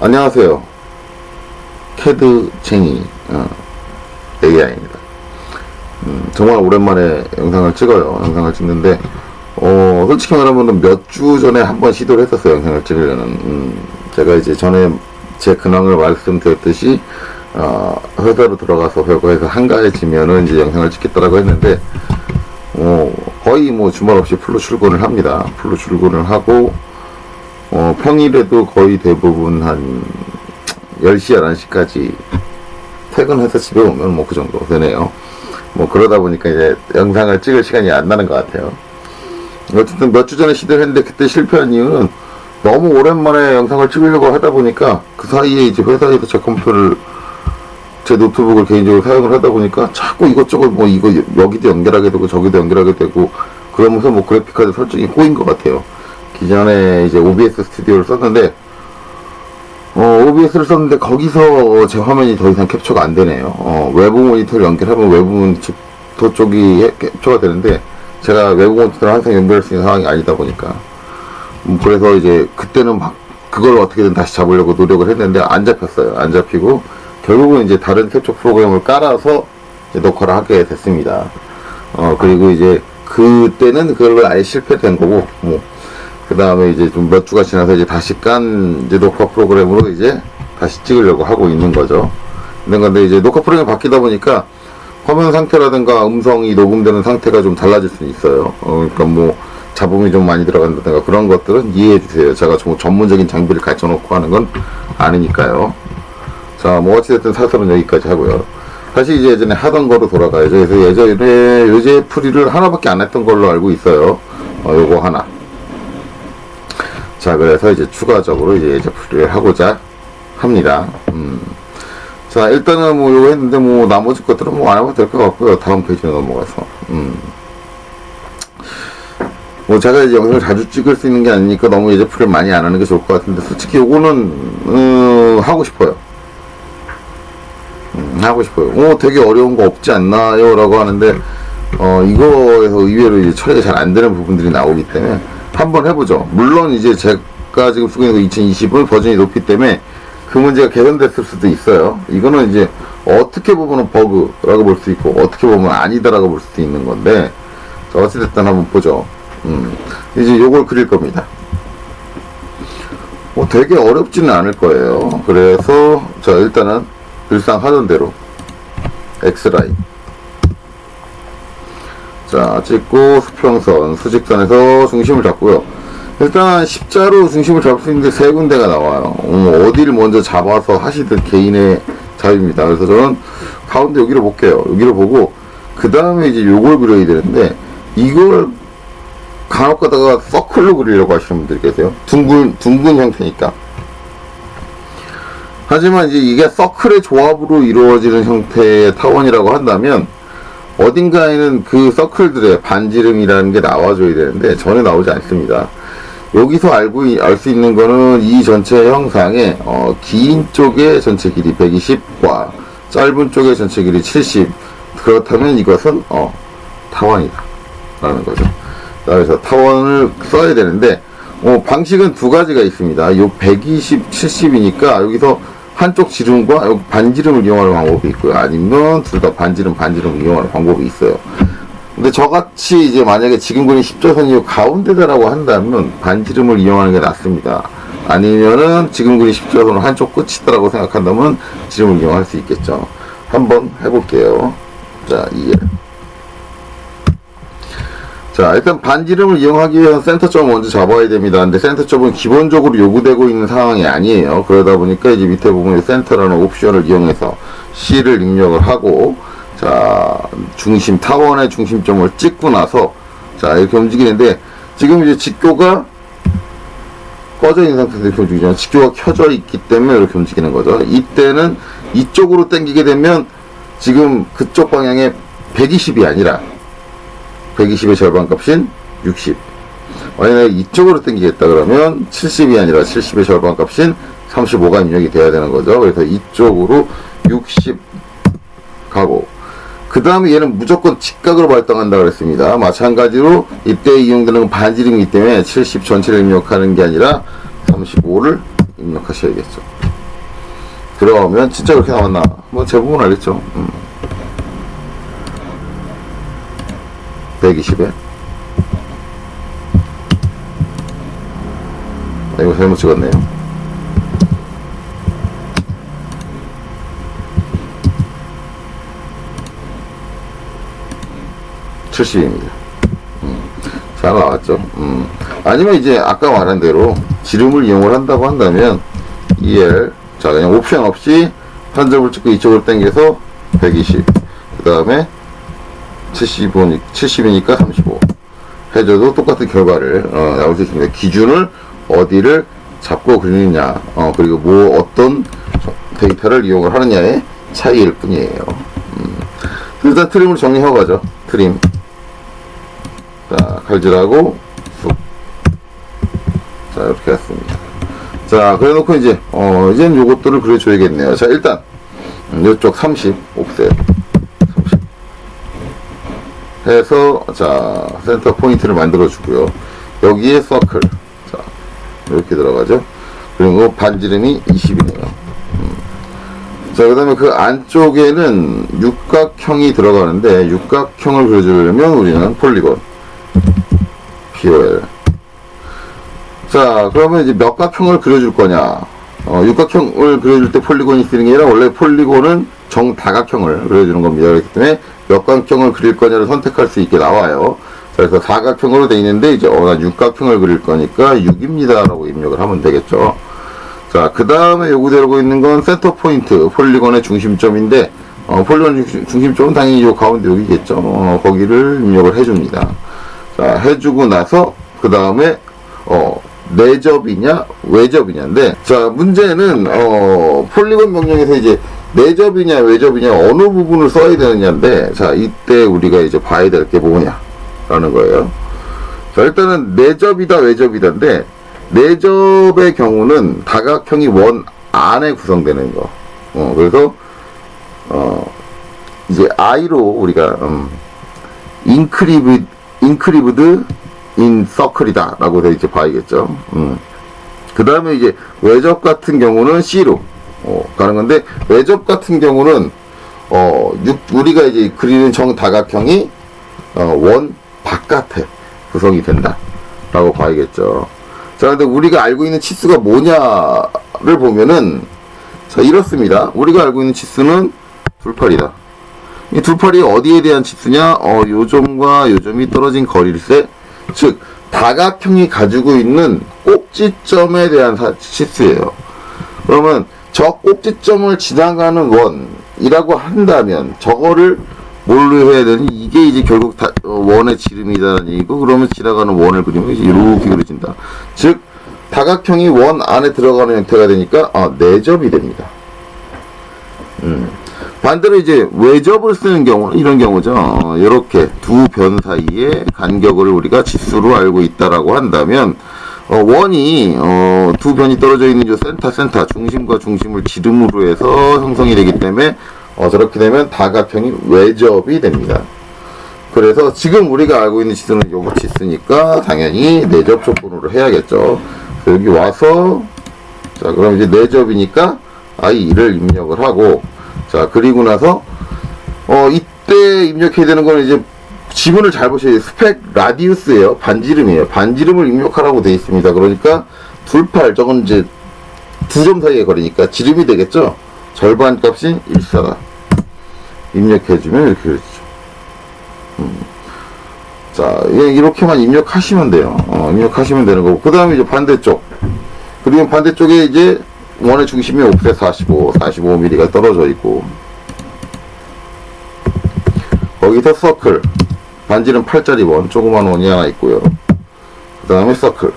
안녕하세요. 캐드쟁이 어, AI입니다. 음, 정말 오랜만에 영상을 찍어요. 영상을 찍는데 어, 솔직히 말하면 몇 주 전에 한 번 시도를 했었어요. 영상을 찍으려는. 음, 제가 이제 전에 제 근황을 말씀드렸듯이 어, 회사로 들어가서 회사에서 한가해지면은 이제 영상을 찍겠다라고 했는데 어, 거의 뭐 주말 없이 풀로 출근을 합니다. 풀로 출근을 하고 어, 평일에도 거의 대부분 한 10시, 11시까지 퇴근해서 집에 오면 뭐 그 정도 되네요. 뭐 그러다 보니까 이제 영상을 찍을 시간이 안 나는 것 같아요. 어쨌든 몇 주 전에 시도를 했는데 그때 실패한 이유는 너무 오랜만에 영상을 찍으려고 하다 보니까 그 사이에 이제 회사에서 제 컴퓨터를 제 노트북을 개인적으로 사용을 하다 보니까 자꾸 이것저것 뭐 이거 여기도 연결하게 되고 저기도 연결하게 되고 그러면서 뭐 그래픽카드 설정이 꼬인 것 같아요. 기존에 이제 OBS 스튜디오를 썼는데 어, OBS를 썼는데 거기서 제 화면이 더 이상 캡처가 안 되네요. 어, 외부 모니터를 연결하면 외부 모니터 쪽이 해- 캡처가 되는데 제가 외부 모니터를 항상 연결할 수 있는 상황이 아니다 보니까 음, 그래서 이제 그때는 막 그걸 어떻게든 다시 잡으려고 노력을 했는데 안 잡혔어요. 안 잡히고 결국은 이제 다른 캡처 프로그램을 깔아서 이제 녹화를 하게 됐습니다. 어 그리고 이제 그때는 그걸로 아예 실패된 거고 뭐 그 다음에 이제 좀 몇 주가 지나서 이제 다시 깐 이제 녹화 프로그램으로 이제 다시 찍으려고 하고 있는 거죠. 있는 건데 이제 녹화 프로그램이 바뀌다 보니까 화면 상태라든가 음성이 녹음되는 상태가 좀 달라질 수는 있어요. 어, 그러니까 뭐 잡음이 좀 많이 들어간다든가 그런 것들은 이해해 주세요. 제가 좀 전문적인 장비를 갖춰 놓고 하는 건 아니니까요. 자, 뭐 어찌됐든 사설은 여기까지 하고요. 다시 이제 예전에 하던 거로 돌아가야죠. 그래서 예전에 요제 풀이를 하나밖에 안 했던 걸로 알고 있어요. 어, 요거 하나. 자, 그래서 이제 추가적으로 이제 예제 풀이를 하고자 합니다. 음. 자, 일단은 뭐 요거 했는데 뭐 나머지 것들은 뭐 안 해도 될 것 같고요. 다음 페이지로 넘어가서. 음. 뭐 제가 이제 영상을 자주 찍을 수 있는 게 아니니까 너무 예제 풀이를 많이 안 하는 게 좋을 것 같은데 솔직히 요거는 어, 하고 싶어요. 음, 하고 싶어요. 어, 되게 어려운 거 없지 않나요? 라고 하는데, 어, 이거에서 의외로 이제 처리가 잘 안 되는 부분들이 나오기 때문에 한번 해보죠. 물론 이제 제가 지금 쓰고 있는 거 2020은 버전이 높기 때문에 그 문제가 개선됐을 수도 있어요. 이거는 이제 어떻게 보면 버그라고 볼 수 있고, 어떻게 보면 아니다라고 볼 수도 있는 건데, 자, 어찌됐든 한번 보죠. 음, 이제 요걸 그릴 겁니다. 뭐 되게 어렵지는 않을 거예요. 그래서, 자, 일단은 일상 하던 대로 X라인 자 찍고 수평선 수직선에서 중심을 잡고요. 일단 십자로 중심을 잡을 수 있는데 세 군데가 나와요. 음, 어디를 먼저 잡아서 하시든 개인의 자유입니다. 그래서 저는 가운데 여기를 볼게요. 여기를 보고 그 다음에 이제 요걸 그려야 되는데 이걸 간혹 가다가 서클로 그리려고 하시는 분들이 계세요. 둥근 둥근 형태니까. 하지만 이제 이게 서클의 조합으로 이루어지는 형태의 타원이라고 한다면 어딘가에는 그 서클들의 반지름이라는 게 나와줘야 되는데 전혀 나오지 않습니다. 여기서 알고 알 수 있는 거는 이 전체 형상의 어, 긴 쪽의 전체 길이 120과 짧은 쪽의 전체 길이 70 그렇다면 이것은 어, 타원이다 라는 거죠. 자, 그래서 타원을 써야 되는데 어, 방식은 두 가지가 있습니다. 요 120, 70이니까 여기서 한쪽 지름과 반지름을 이용하는 방법이 있고요. 아니면 둘 다 반지름, 반지름을 이용하는 방법이 있어요. 근데 저같이 이제 만약에 지금 그린 10조선이 요 가운데다라고 한다면 반지름을 이용하는 게 낫습니다. 아니면은 지금 그린 10조선은 한쪽 끝이다라고 생각한다면 지름을 이용할 수 있겠죠. 한번 해볼게요. 자, 이해. 자, 일단 반지름을 이용하기 위해서 센터점을 먼저 잡아야 됩니다. 근데 센터점은 기본적으로 요구되고 있는 상황이 아니에요. 그러다 보니까 이제 밑에 보면 센터라는 옵션을 이용해서 C를 입력을 하고, 자, 중심, 타원의 중심점을 찍고 나서, 자, 이렇게 움직이는데, 지금 이제 직교가 꺼져 있는 상태에서 이렇게 움직이잖아요. 직교가 켜져 있기 때문에 이렇게 움직이는 거죠. 이때는 이쪽으로 당기게 되면 지금 그쪽 방향에 120이 아니라 120의 절반값인 60. 만약에 이쪽으로 당기겠다 그러면 70이 아니라 70의 절반값인 35가 입력이 돼야 되는 거죠. 그래서 이쪽으로 60 가고 그 다음에 얘는 무조건 직각으로 발동한다 그랬습니다. 마찬가지로 이때 이용되는 건 반지름이기 때문에 70 전체를 입력하는 게 아니라 35를 입력하셔야겠죠. 들어가면 진짜 그렇게 나왔나? 뭐 대부분 알겠죠. 음. 120에. 아, 이거 잘못 찍었네요. (70입니다) 잘 나왔죠. 음. 아니면 이제 아까 말한 대로 지름을 이용을 한다고 한다면 EL 자 그냥 옵션 없이 한 점을 찍고 이쪽으로 당겨서 120. 그 다음에 70이니까 70이니까 35. 해줘도 똑같은 결과를 어, 나올 수 있습니다. 기준을 어디를 잡고 그리느냐, 어, 그리고 뭐 어떤 데이터를 이용을 하느냐의 차이일 뿐이에요. 음. 일단 트림을 정리하고 가죠. 트림. 자, 칼질하고 쑥. 자, 이렇게 했습니다. 자, 그래 놓고 이제, 어, 이젠 요것들을 그려줘야겠네요. 자, 일단, 음, 요쪽 30, 옵셋. 30. 해서, 자, 센터 포인트를 만들어 주고요. 여기에 서클. 자, 이렇게 들어가죠. 그리고 반지름이 20이네요. 자, 그 다음에 그 안쪽에는 육각형이 들어가는데, 육각형을 그려주려면 우리는 폴리곤. POL. 자, 그러면 이제 몇 각형을 그려줄 거냐? 어, 육각형을 그려줄 때 폴리곤이 쓰는 게 아니라 원래 폴리곤은 정다각형을 그려주는 겁니다. 그렇기 때문에 몇 각형을 그릴 거냐를 선택할 수 있게 나와요. 자, 그래서 사각형으로 돼 있는데 이제 어, 난 육각형을 그릴 거니까 6입니다라고 입력을 하면 되겠죠. 자, 그 다음에 요구되고 있는 건 센터 포인트, 폴리곤의 중심점인데, 어, 폴리곤 중심- 중심점은 당연히 요 가운데 여기겠죠. 어, 거기를 입력을 해줍니다. 자, 해주고 나서, 그 다음에, 어, 내접이냐, 외접이냐인데, 자, 문제는, 어, 폴리곤 명령에서 이제, 내접이냐, 외접이냐, 어느 부분을 써야 되느냐인데, 자, 이때 우리가 이제 봐야 될 게 뭐냐, 라는 거예요. 자, 일단은 내접이다, 외접이다인데, 내접의 경우는 다각형이 원 안에 구성되는 거. 어, 그래서, 어, 이제 I로 우리가, 음, 인크리브, 인크리브드 인 서클이다. 라고 돼 이제 봐야겠죠. 음. 그 다음에 이제 외접 같은 경우는 C로, 어, 가는 건데, 외접 같은 경우는, 어, 육, 우리가 이제 그리는 정다각형이, 어, 원 바깥에 구성이 된다. 라고 봐야겠죠. 자, 근데 우리가 알고 있는 치수가 뭐냐를 보면은, 자, 이렇습니다. 우리가 알고 있는 치수는 둘팔이다. 이 둘팔이 어디에 대한 치수냐? 어, 요점과 요점이 떨어진 거리일세. 즉, 다각형이 가지고 있는 꼭지점에 대한 사- 치수예요. 그러면 저 꼭지점을 지나가는 원이라고 한다면 저거를 뭘로 해야 되니? 이게 이제 결국 다, 어, 원의 지름이다는 얘기고 그러면 지나가는 원을 그리면 이렇게 그려진다. 즉 다각형이 원 안에 들어가는 형태가 되니까 아, 내접이 됩니다. 음. 반대로 이제 외접을 쓰는 경우는 이런 경우죠. 어, 이렇게 두 변 사이의 간격을 우리가 지수로 알고 있다라고 한다면 어, 원이 어, 두 변이 떨어져 있는 이 센터 센터 중심과 중심을 지름으로 해서 형성이 되기 때문에 어, 저렇게 되면 다각형이 외접이 됩니다. 그래서 지금 우리가 알고 있는 지수는 요거 지수니까 당연히 내접 조건으로 해야겠죠. 여기 와서 자 그럼 이제 내접이니까 i2를 입력을 하고 자 그리고 나서 어 이때 입력해야 되는 거는 이제 지문을 잘 보셔야 돼요. 스펙 라디우스예요. 반지름이에요. 반지름을 입력하라고 되어 있습니다. 그러니까 둘팔 저건 이제 두 점 사이의 거리니까 지름이 되겠죠. 절반 값이 1사다. 입력해주면 이렇게 그려지죠. 음. 자, 예, 이렇게만 입력하시면 돼요. 어, 입력하시면 되는 거고. 그 다음에 이제 반대쪽. 그리고 반대쪽에 이제 원의 중심이 옵셋 45, 45mm가 떨어져 있고. 거기서 서클. 반지름 8짜리 원, 조그만 원이 하나 있고요. 그 다음에 서클.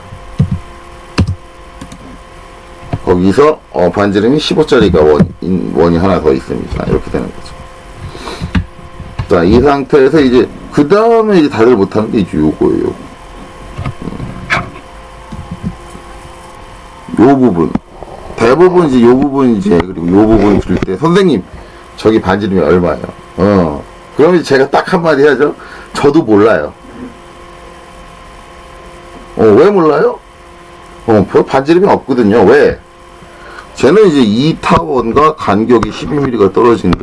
거기서 어, 반지름이 15짜리가 원, 인- 원이 하나 더 있습니다. 이렇게 되는 거죠. 자, 이 상태에서 이제, 그 다음에 이제 다들 못하는 게 이제 요거예요, 요거. 음. 요 부분. 대부분 이제 요 부분 이제, 그리고 요 부분 줄 때, 선생님, 저기 반지름이 얼마예요? 어. 그러면 제가 딱 한마디 하죠. 저도 몰라요. 어, 왜 몰라요? 어, 별 반지름이 없거든요. 왜? 쟤는 이제 이 타원과 간격이 12mm가 떨어지는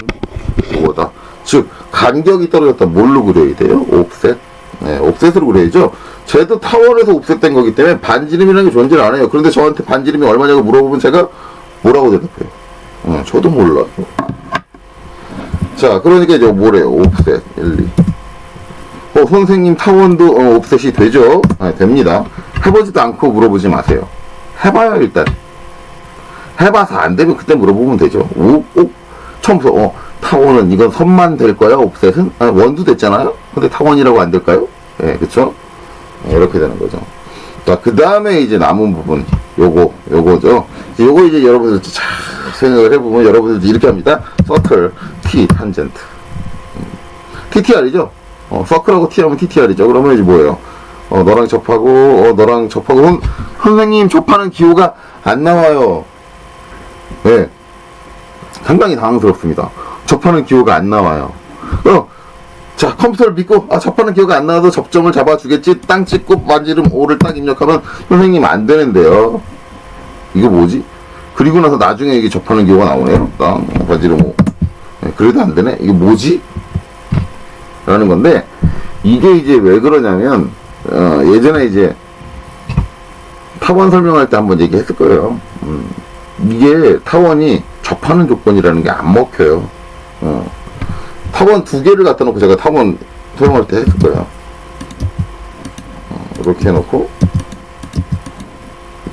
거다. 즉 간격이 떨어졌다. 뭘로 그려야 돼요? 옵셋. 네, 옵셋으로 그려야죠. 쟤도 타원에서 옵셋된 거기 때문에 반지름이라는 게 존재를 안 해요. 그런데 저한테 반지름이 얼마냐고 물어보면 제가 뭐라고 대답해요? 어, 저도 몰라요. 자, 그러니까 이제 뭐래요? 옵셋 1, 2. 어, 선생님 타원도 어, 옵셋이 되죠? 아, 됩니다. 해보지도 않고 물어보지 마세요. 해봐요, 일단. 해봐서 안 되면 그때 물어보면 되죠. 오, 오, 처음부터, 어, 타원은 이건 선만 될 거야, 옵셋은? 아, 원도 됐잖아요? 근데 타원이라고 안 될까요? 예, 그쵸? 예, 이렇게 되는 거죠. 자, 그 다음에 이제 남은 부분, 요거, 요거죠. 요거 이제 여러분들 잘 생각을 해보면 여러분들 이렇게 합니다. 서클, T, 탄젠트. TTR이죠? 어, 서클하고 T 하면 TTR이죠. 그러면 이제 뭐예요? 어, 너랑 접하고, 어, 너랑 접하고, 선, 선생님 접하는 기호가 안 나와요. 네. 상당히 당황스럽습니다. 접하는 기호가 안 나와요. 어, 자, 컴퓨터를 믿고, 아, 접하는 기호가 안 나와도 접점을 잡아주겠지. 땅 찍고, 만지름 5를 딱 입력하면, 선생님 안 되는데요. 이거 뭐지? 그리고 나서 나중에 이게 접하는 기호가 나오네요. 땅, 만지름 5. 네, 그래도 안 되네? 이게 뭐지? 라는 건데, 이게 이제 왜 그러냐면, 어, 예전에 이제, 타원 설명할 때 한번 얘기했을 거예요. 음, 이게 타원이 접하는 조건이라는 게 안 먹혀요. 어. 타원 두 개를 갖다 놓고 제가 타원 설명할 때 했을 거예요. 어, 이렇게 해놓고,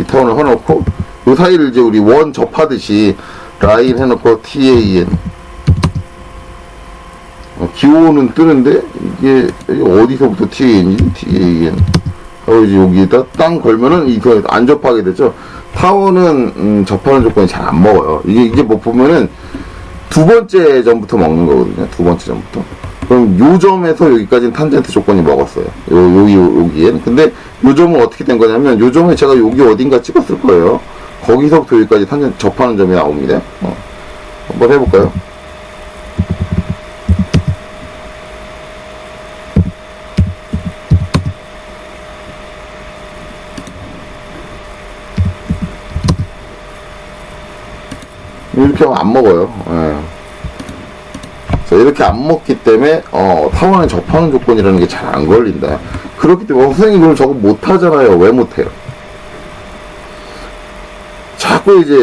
이 타원을 해놓고, 요 사이를 이제 우리 원 접하듯이 라인 해놓고 TAN. 어, 기호는 뜨는데, 이게 어디서부터 TAN이지? TAN. 어, 이제 여기에다 땅 걸면은 이거 안 접하게 되죠. 타워는 음, 접하는 조건이 잘 안 먹어요. 이게 이게 뭐 보면은 두 번째 점부터 먹는 거거든요. 두 번째 점부터. 그럼 요 점에서 여기까지는 탄젠트 조건이 먹었어요. 요 여기 여기엔. 근데 요 점은 어떻게 된 거냐면 요 점에 제가 여기 어딘가 찍었을 거예요. 거기서부터 여기까지 탄젠트 접하는 점이 나옵니다. 어. 한번 해볼까요? 이렇게 하면 안 먹어요. 예. 자, 이렇게 안 먹기 때문에, 어, 타원에 접하는 조건이라는 게 잘 안 걸린다. 그렇기 때문에, 어, 선생님, 그럼 저거 못 하잖아요. 왜 못 해요? 자꾸 이제,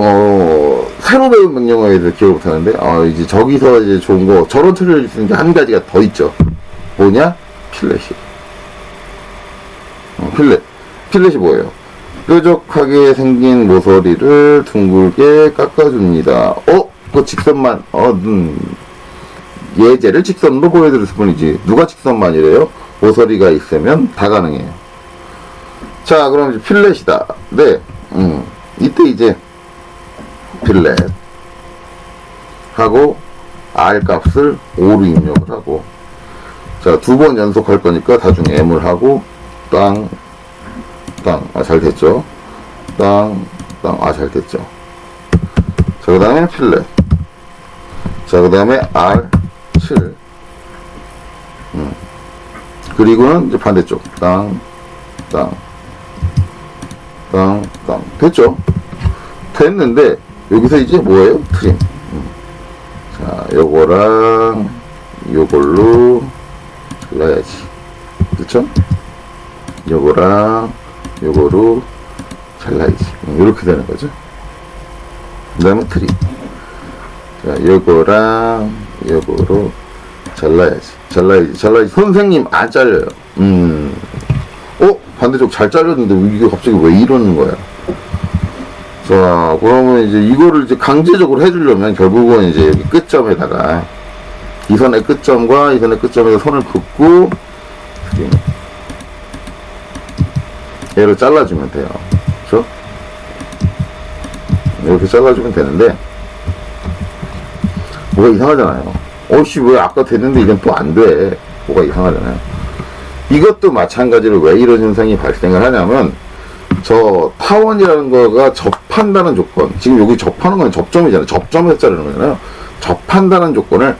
어, 새로 배운 명령어에 대해서 기억을 못 하는데, 아, 이제 저기서 이제 좋은 거, 저런 처리를 쓰는 게 한 가지가 더 있죠. 뭐냐? 필렛이. 어, 필렛. 필렛이 뭐예요? 뾰족하게 생긴 모서리를 둥글게 깎아줍니다. 어? 그 직선만, 어, 음. 예제를 직선으로 보여드렸을 뿐이지. 누가 직선만이래요? 모서리가 있으면 다 가능해요. 자, 그럼 이제 필렛이다. 네, 음. 이때 이제 필렛 하고 R 값을 5로 입력을 하고 자, 두 번 연속 할 거니까 다중에 M을 하고 땅, 땅, 아, 잘 됐죠? 땅, 땅, 아, 잘 됐죠? 자, 그 다음에 필렛. 자, 그 다음에 R7. 음. 그리고는 이제 반대쪽. 땅, 땅, 땅, 땅. 됐죠? 됐는데, 여기서 이제 뭐예요? 트림. 음. 자, 요거랑, 요걸로 잘라야지. 그쵸? 요거랑, 요거로 잘라야지. 음, 이렇게 되는 거죠. 그 다음에 트리. 자, 요거랑 요거로 잘라야지. 잘라야지. 잘라야지. 선생님, 안 잘려요. 음. 어? 반대쪽 잘 잘렸는데 이게 갑자기 왜 이러는 거야? 자, 그러면 이제 이거를 이제 강제적으로 해주려면 결국은 이제 여기 끝점에다가 이 선의 끝점과 이 선의 끝점에서 선을 긋고. 얘를 잘라주면 돼요. 그렇죠? 이렇게 잘라주면 되는데 뭐가 이상하잖아요. 어씨 왜 아까 됐는데 이건 또 안 돼. 뭐가 이상하잖아요. 이것도 마찬가지로 왜 이런 현상이 발생을 하냐면 저 타원이라는 거가 접한다는 조건 지금 여기 접하는 건 접점이잖아요. 접점에서 자르는 거잖아요. 접한다는 조건을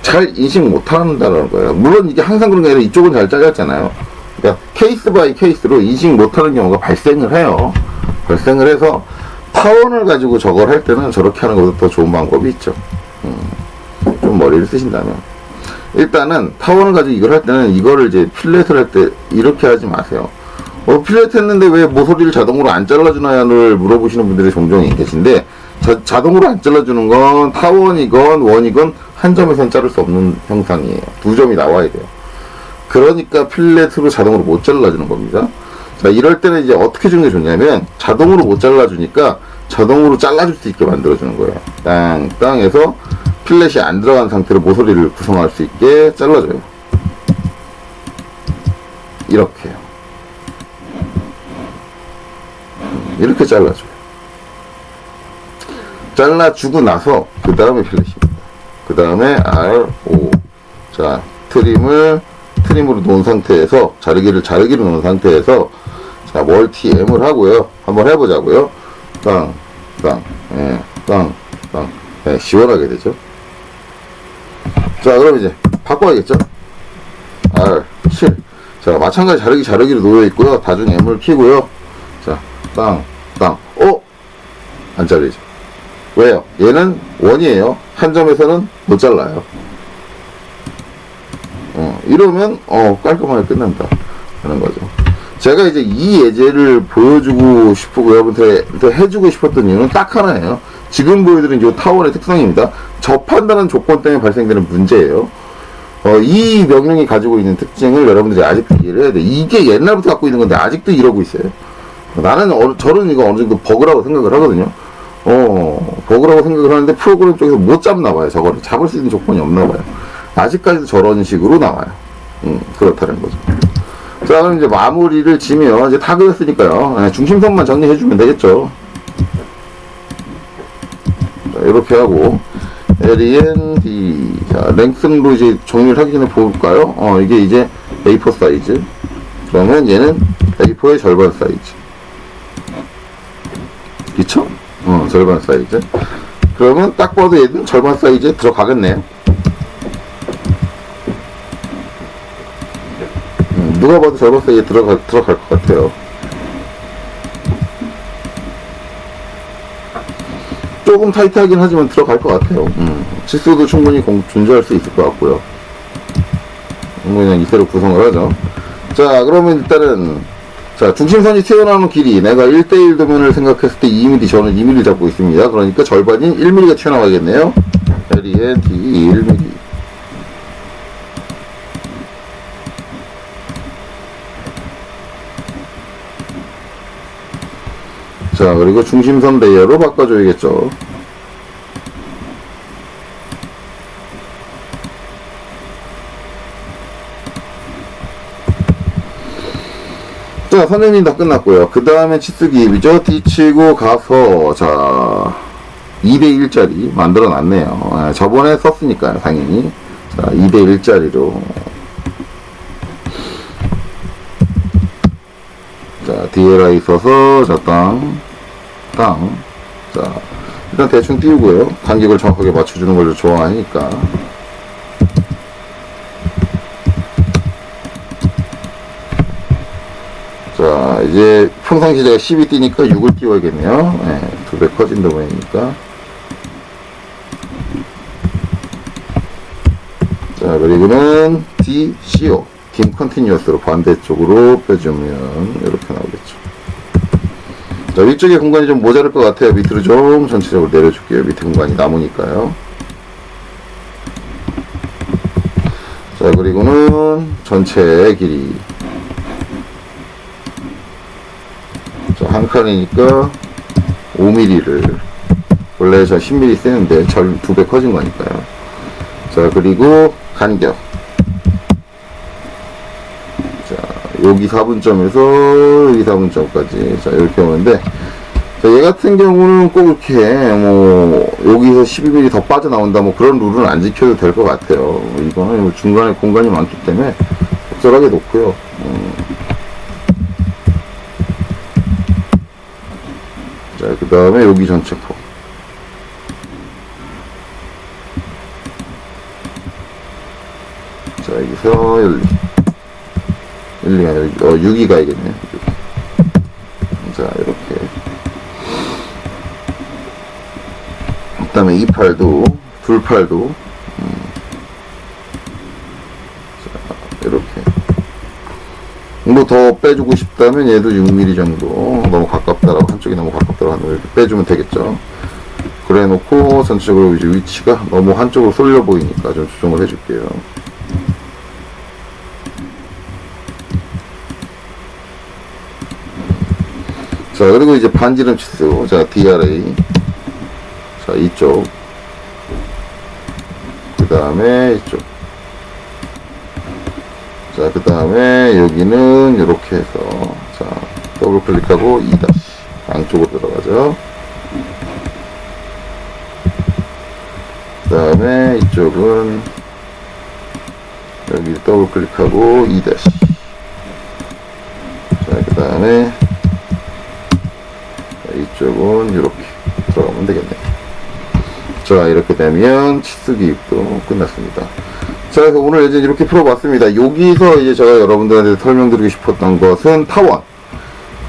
잘 인식 못한다는 거예요. 물론 이게 항상 그런 게 아니라 이쪽은 잘 잘렸잖아요. 그러니까 케이스 바이 케이스로 인식 못하는 경우가 발생을 해요. 발생을 해서 타원을 가지고 저걸 할 때는 저렇게 하는 것보다 더 좋은 방법이 있죠. 음, 좀 머리를 쓰신다면. 일단은 타원을 가지고 이걸 할 때는 이거를 이제 필렛을 할 때 이렇게 하지 마세요. 어, 필렛 했는데 왜 모서리를 자동으로 안 잘라주나요를 물어보시는 분들이 종종 계신데 자, 자동으로 안 잘라주는 건 타원이건 원이건 한 점에선 자를 수 없는 형상이에요. 두 점이 나와야 돼요. 그러니까 필렛으로 자동으로 못 잘라주는 겁니다. 자, 이럴 때는 이제 어떻게 주는 게 좋냐면 자동으로 못 잘라주니까 자동으로 잘라줄 수 있게 만들어주는 거예요. 땅, 땅에서 필렛이 안 들어간 상태로 모서리를 구성할 수 있게 잘라줘요. 이렇게요. 이렇게 잘라줘요. 잘라주고 나서 그 다음에 필렛입니다. 그 다음에 R, O. 자, 트림을 트림으로 놓은 상태에서 자르기를 자르기로 놓은 상태에서 자, 멀티 M을 하고요. 한번 해보자고요. 땅, 땅, 예, 땅, 땅. 예, 시원하게 되죠. 자, 그럼 이제 바꿔야겠죠? R, 7. 자, 마찬가지 자르기 자르기로 놓여 있고요. 다중 M을 키고요. 자, 땅, 땅. 어? 안 잘리죠. 왜요? 얘는 원이에요. 한 점에서는 못 잘라요. 어, 이러면, 어, 깔끔하게 끝난다. 하는 거죠. 제가 이제 이 예제를 보여주고 싶고 여러분한테 해주고 싶었던 이유는 딱 하나예요. 지금 보여드린 이 타원의 특성입니다. 접한다는 조건 때문에 발생되는 문제예요. 어, 이 명령이 가지고 있는 특징을 여러분들이 아직도 이해를 해야 돼. 이게 옛날부터 갖고 있는 건데 아직도 이러고 있어요. 나는 어, 저는 이거 어느 정도 버그라고 생각을 하거든요. 어, 버그라고 생각을 하는데 프로그램 쪽에서 못 잡나 봐요. 저거를 잡을 수 있는 조건이 없나 봐요. 아직까지도 저런 식으로 나와요. 음, 그렇다는 거죠. 자, 그럼 이제 마무리를 지면 이제 다 그렸으니까요. 네, 중심선만 정리해주면 되겠죠. 자, 이렇게 하고 LEN, D. 자, 랭슨으로 이제 정리를 하기 전에 볼까요? 어, 이게 이제 A4 사이즈. 그러면 얘는 A4의 절반 사이즈. 그쵸? 어, 절반 사이즈. 그러면 딱 봐도 얘는 절반 사이즈에 들어가겠네요. 음, 누가 봐도 절반 사이즈에 들어가, 들어갈 것 같아요. 조금 타이트하긴 하지만 들어갈 것 같아요. 음, 치수도 충분히 공, 존재할 수 있을 것 같고요. 음, 그냥 이대로 구성을 하죠. 자, 그러면 일단은 자, 중심선이 튀어나오는 길이 내가 1대1 도면을 생각했을 때 2mm, 저는 2mm 잡고 있습니다. 그러니까 절반인 1mm가 튀어나가겠네요. LEN, D, 1mm. 자, 그리고 중심선 레이어로 바꿔줘야겠죠. 자, 선생님 다 끝났고요. 그 다음에 치수 기입이죠. D 치고 가서, 자, 2대1짜리 만들어 놨네요. 아, 저번에 썼으니까요, 당연히. 자, 2대1짜리로. 자, DLI 써서, 자, 땅, 땅. 자, 일단 대충 띄우고요. 간격을 정확하게 맞춰주는 걸 좋아하니까. 자, 이제 평상시 제가 10이 뛰니까 6을 띄워야겠네요. 네, 두배 커진 도면이니까. 자, 그리고는 D, CO. 긴 컨티뉴어스로 반대쪽으로 빼주면 이렇게 나오겠죠. 자, 위쪽에 공간이 좀 모자랄 것 같아요. 밑으로 좀 전체적으로 내려줄게요. 밑에 공간이 남으니까요. 자, 그리고는 전체 길이. 자, 한 칸이니까 5mm를 원래 저 10mm 쓰는데 절 두 배 커진 거니까요. 자, 그리고 간격. 자, 여기 4분점에서 여기 4분점까지. 자, 이렇게 오는데, 자, 얘 같은 경우는 꼭 이렇게, 뭐, 여기서 12mm 더 빠져나온다, 뭐, 그런 룰은 안 지켜도 될 것 같아요. 이거는 뭐 중간에 공간이 많기 때문에, 적절하게 놓고요. 음. 자, 그 다음에 여기 전체 폭. 자, 여기서 1, 2. 1, 2가 여기, 어, 6이 가야겠네요. 6. 자, 이렇게. 그 다음에 이 팔도, 둘 팔도, 음. 자, 이렇게. 뭐더 빼주고 싶다면 얘도 6mm 정도 너무 가깝다라고 한쪽이 너무 가깝다라고 하면 이렇게 빼주면 되겠죠 그래 놓고 전체적으로 이제 위치가 너무 한쪽으로 쏠려 보이니까 좀 조정을 해줄게요 자 그리고 이제 반지름 치수. 자 DRA 자 이쪽. 그 다음에 이쪽. 자, 그 다음에 여기는 이렇게 해서, 자, 더블 클릭하고 2 다시 양쪽으로 들어가죠. 그 다음에 이쪽은 여기 더블 클릭하고 2 다시. 자, 그 다음에 이쪽은 이렇게 들어가면 되겠네요. 자, 이렇게 되면 치수 기입도 끝났습니다. 자, 그래서 오늘 이제 이렇게 풀어봤습니다. 여기서 이제 제가 여러분들한테 설명드리고 싶었던 것은 타원.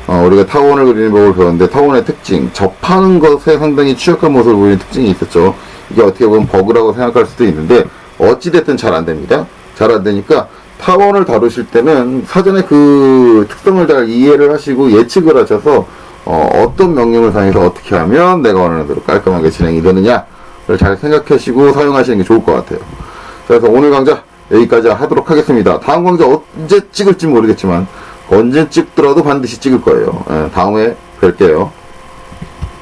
어, 우리가 타원을 그리는 법을 배웠는데, 타원의 특징, 접하는 것에 상당히 취약한 모습을 보이는 특징이 있었죠. 이게 어떻게 보면 버그라고 생각할 수도 있는데, 어찌됐든 잘 안 됩니다. 잘 안 되니까, 타원을 다루실 때는 사전에 그 특성을 잘 이해를 하시고 예측을 하셔서, 어, 떤 명령을 사용해서 어떻게 하면 내가 원하는 대로 깔끔하게 진행이 되느냐를 잘 생각하시고 사용하시는 게 좋을 것 같아요. 그래서 오늘 강좌 여기까지 하도록 하겠습니다. 다음 강좌 언제 찍을지 모르겠지만 언제 찍더라도 반드시 찍을 거예요. 예, 다음에 뵐게요.